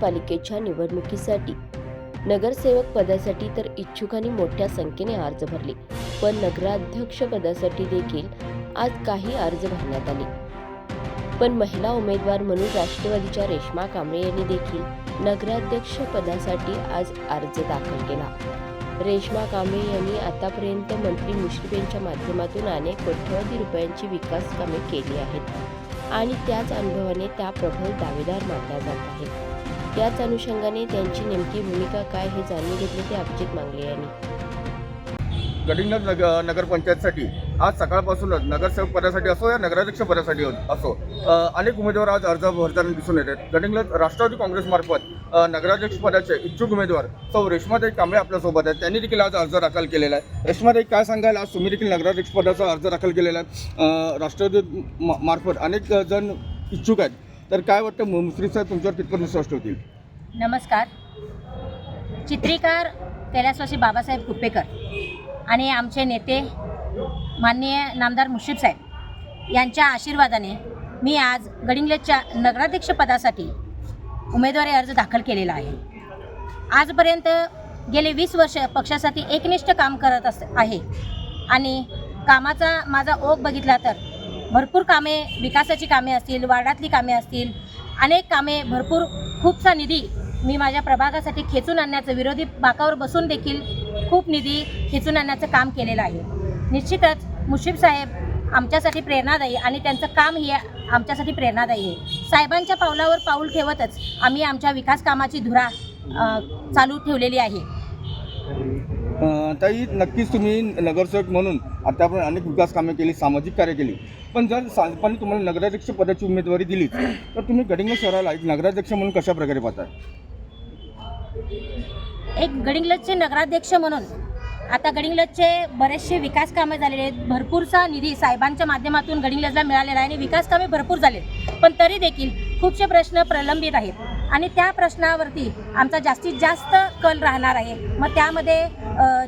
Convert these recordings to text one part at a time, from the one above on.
पालिकेच्या निवडणुकीसाठी. नगरसेवक पदासाठी तर इच्छुकांनी मोठ्या संख्येने अर्ज भरले पण नगराध्यक्ष पदासाठी देखील आज काही अर्ज भरण्यात आले. पण महिला उमेदवार म्हणून राष्ट्रवादीच्या रेश्मा कांबळे यांनी देखील नगराध्यक्ष पदासाठी आज अर्ज दाखल केला. रेश्मा कांबळे यांनी आतापर्यंत मंत्री मुश्रीफ यांच्या माध्यमातून अनेक कोट्यवधी रुपयांची विकास कामे केली आहेत आणि त्याच अनुभवाने त्या प्रबळ दावेदार मानल्या जात आहेत. त्याच अनुषंगाने त्यांची नेमकी भूमिका काय हे जाणून घेतले ते अभिजित मांगले यांनी. गडिंग्लज नग नगरपंचायतसाठी आज सकाळपासूनच नगरसेवक पदासाठी असो या नगराध्यक्ष पदासाठी असो अनेक उमेदवार आज अर्ज भरताना दिसून येत आहेत. गडिंग्लज राष्ट्रवादी काँग्रेसमार्फत नगराध्यक्ष पदाचे इच्छुक उमेदवार सौ रेश्माताई कांबळे आपल्यासोबत आहेत. त्यांनी देखील आज अर्ज दाखल केलेला आहे. रेश्माताई काय सांगायला आज तुम्ही देखील नगराध्यक्ष पदाचा अर्ज दाखल केलेला आहे. राष्ट्रवादी मा- मार्फत अनेक जण इच्छुक आहेत. तर काय वाटतं? मुश्रीफ साहेब तुमच्यावर कितपत विश्वास ठेवतील? नमस्कार. चित्रीकार कैलासवासी बाबासाहेब कुप्पेकर आणि आमचे नेते माननीय नामदार मुश्रीफ साहेब यांच्या आशीर्वादाने मी आज गडिंग्लजच्या नगराध्यक्षपदासाठी उमेदवारी अर्ज दाखल केलेला आहे. आजपर्यंत गेले वीस वर्ष पक्षासाठी एकनिष्ठ काम करत अस आहे आणि कामाचा माझा ओघ बघितला तर भरपूर कामे विकासाची कामे असतील वार्डातली कामे असतील अनेक कामे भरपूर खूपसा निधी मी माझ्या प्रभागासाठी खेचून आणण्याचं विरोधी बाकावर बसून देखील खूप निधी खेचून आणण्याचं काम केलेलं आहे. निश्चितच मुशीफ साहेब आमच्यासाठी प्रेरणादायी आणि त्यांचं काम हे आमच्यासाठी प्रेरणादायी आहे. साहेबांच्या पावलावर पाऊल ठेवतच आम्ही आमच्या विकास कामाची धुरा चालू ठेवलेली आहे. ताई नक्कीच तुम्ही नगरसेवक म्हणून आतापर्यंत अनेक विकास कामे केली सामाजिक कार्य केली. पण जर साधारणपणे तुम्हाला नगराध्यक्ष पदाची उमेदवारी दिली तर तुम्ही गडिंग शहराला एक नगराध्यक्ष म्हणून कशा प्रकारे पाहताय एक गडिंग्लजचे नगराध्यक्ष म्हणून आता गडिंग्लजचे बरेचसे विकास कामे झालेले आहेत. भरपूरसा निधी साहेबांच्या माध्यमातून गडिंग्लजला मिळालेला आहे आणि विकास कामे भरपूर झाले पण तरी देखील खूपसे प्रश्न प्रलंबित आहेत. आणि त्या प्रश्नावरती आमचा जास्तीत जास्त कल राहणार आहे. मग त्यामध्ये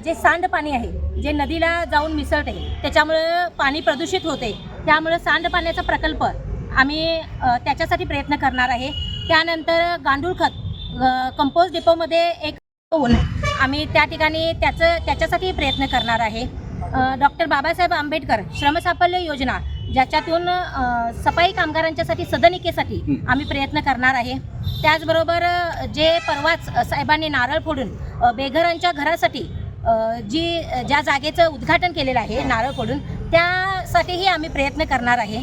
जे सांडपाणी आहे जे नदीला जाऊन मिसळते त्याच्यामुळं पाणी प्रदूषित होते. त्यामुळं सांडपाण्याचा प्रकल्प आम्ही त्याच्यासाठी प्रयत्न करणार आहे. त्यानंतर गांडूळ खत कंपोस्ट डिपोमध्ये एक होऊन आम्ही त्या ठिकाणी त्याचं त्याच्यासाठी प्रयत्न करणार आहे. डॉक्टर बाबासाहेब आंबेडकर श्रमसाफल्य योजना ज्याच्यातून सफाई कामगारांच्यासाठी सदनिकेसाठी आम्ही प्रयत्न करणार आहे. त्याचबरोबर जे परवाच साहेबांनी नारळ फोडून बेघरांच्या घरासाठी जी ज्या जागेचं उद्घाटन केलेलं आहे नारळ फोडून त्यासाठीही आम्ही प्रयत्न करणार आहे.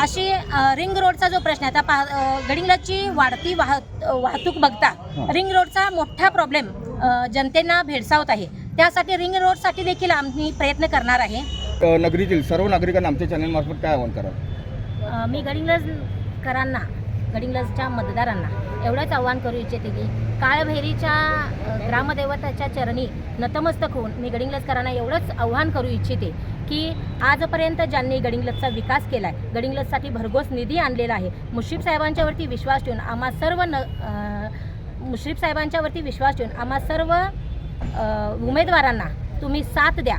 अशी रिंग रोडचा जो प्रश्न आहे आता गडिंग्लजची वाढती वाह वाहतूक बघता रिंग रोडचा मोठा प्रॉब्लेम जनतेना भेडसावत आहे. त्यासाठी रिंग रोडसाठी देखील आम्ही प्रयत्न करणार आहे. नगरीतील सर्व नागरिकांना आमच्या चॅनलमार्फत काय आवाहन कराल? अ, मी गडिंग्लजकरांना गडिंग्लजच्या मतदारांना एवढंच आव्हान करू इच्छिते की काळभैरीच्या अ, ग्रामदैवताच्या चरणी नतमस्तक होऊन मी गडिंग्लजकरांना एवढंच आव्हान करू इच्छिते की आजपर्यंत ज्यांनी गडिंग्लजचा विकास केला आहे गडिंग्लजसाठी भरघोस निधी आणलेला आहे. मुश्रीफ साहेबांच्यावरती विश्वास ठेवून आम्हा सर्व न मुश्रीफ साहेबांच्यावरती विश्वास ठेवून आम्हा सर्व उमेदवारांना तुम्ही साथ द्या.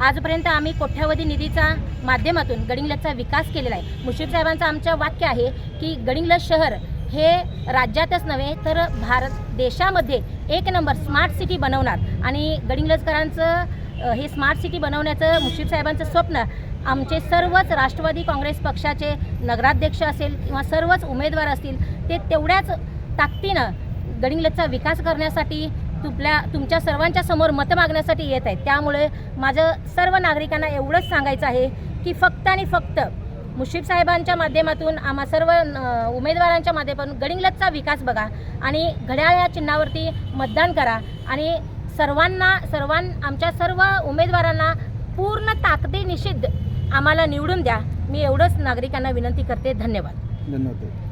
आजपर्यंत आम्ही कोट्यावधी निधीचा माध्यमातून गडिंग्लजचा विकास केलेला आहे. मुश्रीफ साहेबांचं आमचं वाक्य आहे की गडिंग्लज शहर हे राज्यातच नव्हे तर भारत देशामध्ये एक नंबर स्मार्ट सिटी बनवणार. आणि गडिंगलजकरांचं हे स्मार्ट सिटी बनवण्याचं मुश्रीफ साहेबांचं स्वप्न आमचे सर्वच राष्ट्रवादी काँग्रेस पक्षाचे नगराध्यक्ष असेल किंवा सर्वच उमेदवार असतील ते तेवढ्याच ताकदीनं गडिंगलजचा विकास करण्यासाठी तुपल्या तुमच्या सर्वांच्या समोर मतं मागण्यासाठी येत आहेत. त्यामुळे माझं सर्व नागरिकांना एवढंच सांगायचं आहे की फक्त आणि फक्त मुश्रीफ साहेबांच्या माध्यमातून आम्हा सर्व न- उमेदवारांच्या माध्यमातून गडिंग्लजचा विकास बघा आणि घड्याळ या चिन्हावरती मतदान करा आणि सर्वांना सर्वां आमच्या सर्व उमेदवारांना पूर्ण ताकदी निषिद्ध आम्हाला निवडून द्या. मी एवढंच नागरिकांना विनंती करते. धन्यवाद. धन्यवाद.